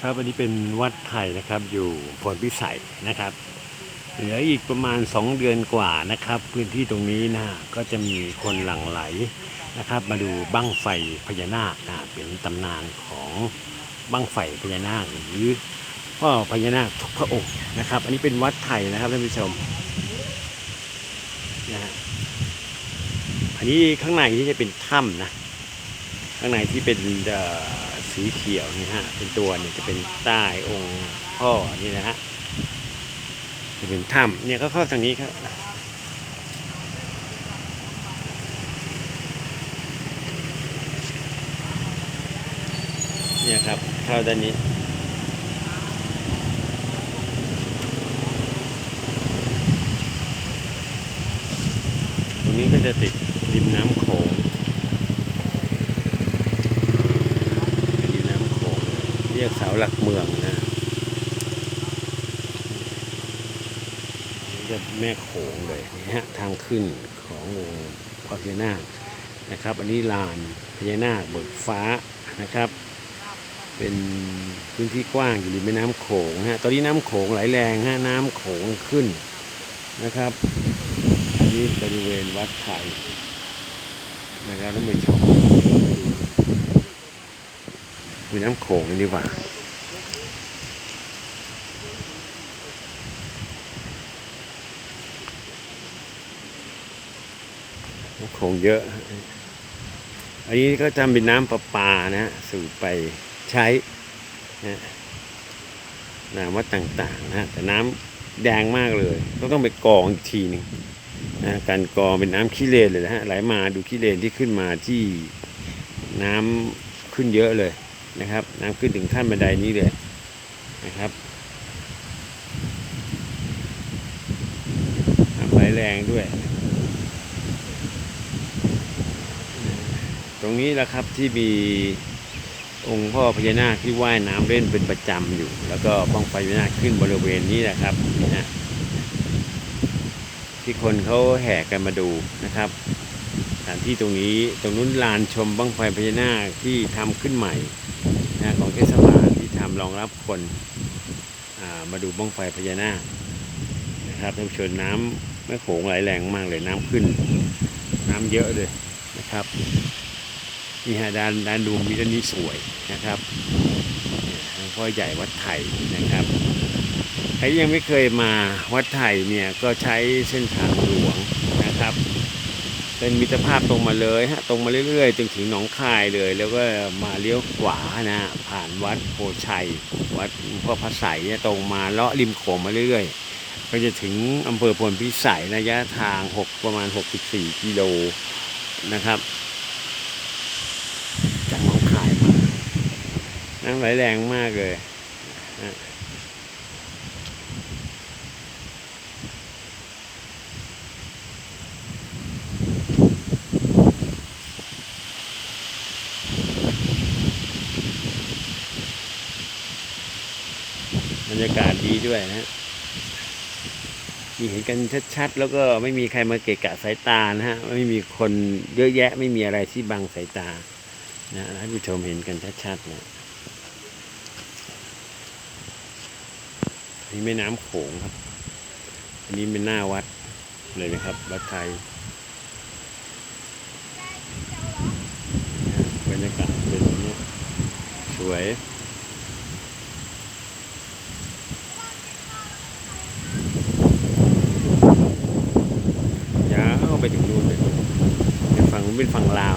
ครับอันนี้เป็นวัดไทยนะครับอยู่พลพิสัยนะครับ เหลืออีกประมาณ 2 เดือนกว่านะครับ พื้นที่ตรงนี้นะฮะก็จะมีคนหลั่งไหลนะครับ มาดูบั้งไฟพญานาคนะเป็นตำนานของบั้งไฟพญานาคหรือพ่อพญานาคทุกพระองค์นะครับ อันนี้เป็นวัดไทยนะครับท่านผู้ชมนะฮะอันนี้ข้างในที่จะเป็นถ้ำนะ ข้างในที่เป็นสีเขียวนี่ฮะ เป็นตัวเนี่ยจะเป็นใต้องค์พ่อนี่นะฮะ จะเป็นถ้ำเนี่ยก็เข้าทางนี้ครับเนี่ยครับเข้าด้านนี้ตรงนี้ก็จะติดริมน้ำโขง ริมน้ำโขงเรียกเสาหลักเมืองนะนี่จะแม่โขงเลยนี่ฮะทางขึ้นขององค์พระพญานาคนะครับ อันนี้ลานพญานาคเบิกฟ้านะครับ เป็นพื้นที่กว้างอยู่ริมแม่น้ำโขงฮะตอนนี้น้ำโขงไหลแรงฮะน้ำโขงขึ้นนะครับอันนี้บริเวณวัดไทยนะครับท่านผู้ชม มีน้ำโขงนี่ดีกว่าน้ำโขงเยอะ อันนี้ก็ทำเป็นน้ำประปานะฮะสูบไปใช้นะนามวัดต่างๆนะฮะแต่น้ำแดงมากเลย ก็ต้องไปกรองอีกทีหนึ่งนะการกรองเป็นน้ำขี้เลนเลยนะฮะไหลมาดูขี้เลนที่ขึ้นมาที่น้ำขึ้นเยอะเลย นะครับน้ำขึ้นถึงขั้นบันไดนี้เลยนะครับน้ำไหลแรงด้วย ตรงนี้แหละครับที่มีองค์พ่อพญานาคที่ว่ายน้ำเล่นเป็นประจำอยู่ แล้วก็บ้องไฟพญานาคขึ้นบริเวณนี้แหละครับนี่ฮะที่คนเขาแห่กันมาดูนะครับสถานที่ตรงนี้ตรงนู้นลานชมบ้งไฟพญานาคที่ทำขึ้นใหม่ นะของเทศบาลที่ทำ รองรับคนามาดูบ้องไฟพญานาคนะครับท่านผู้ชมน้ำไม่โขงไหลแรงมากเลยน้ำขึ้น น้ำเยอะเลยนะครับนี่ฮะด้านด้านดูมีด้านนี้สวยนะครับเนี่ยหลวงพ่อใหญ่วัดไทยนะครับใครยังไม่เคยมาวัดไทยเนี่ยก็ใช้เส้นทางหลวง เป็นมิตรภาพตรงมาเลยฮะตรงมาเรื่อยๆจนถึงหนองคายเลย แล้วก็มาเลี้ยวขวานะผ่านวัดโพชัย วัดพ่อพระไสยตรงมาเลาะริมโขงมาเรื่อยๆก็จะถึงอำเภอพลพิสัยระยะทาง 6 ประมาณ 64 กิโลนะครับจากหนองคายมาน้ำไหลแรงมากเลย รรยากาศดีด้วยนะมีเห็นกันชัดๆ แล้วก็ไม่มีใครมาเกะกะสายตานะฮะ ไม่มีคนเยอะแยะ ไม่มีอะไรที่บังสายตา นะให้ผู้ชมเห็นกันชัดๆนะนี่แม่น้ำโขงครับ อันนี้เป็นหน้าวัดเลยนะครับวัดไทยบรรยากาศเป็นอย่างนี้สวย ยาวไปถึงนู่นเลยเนี่ยฝั่งนู้น เป็นฝั่งลาว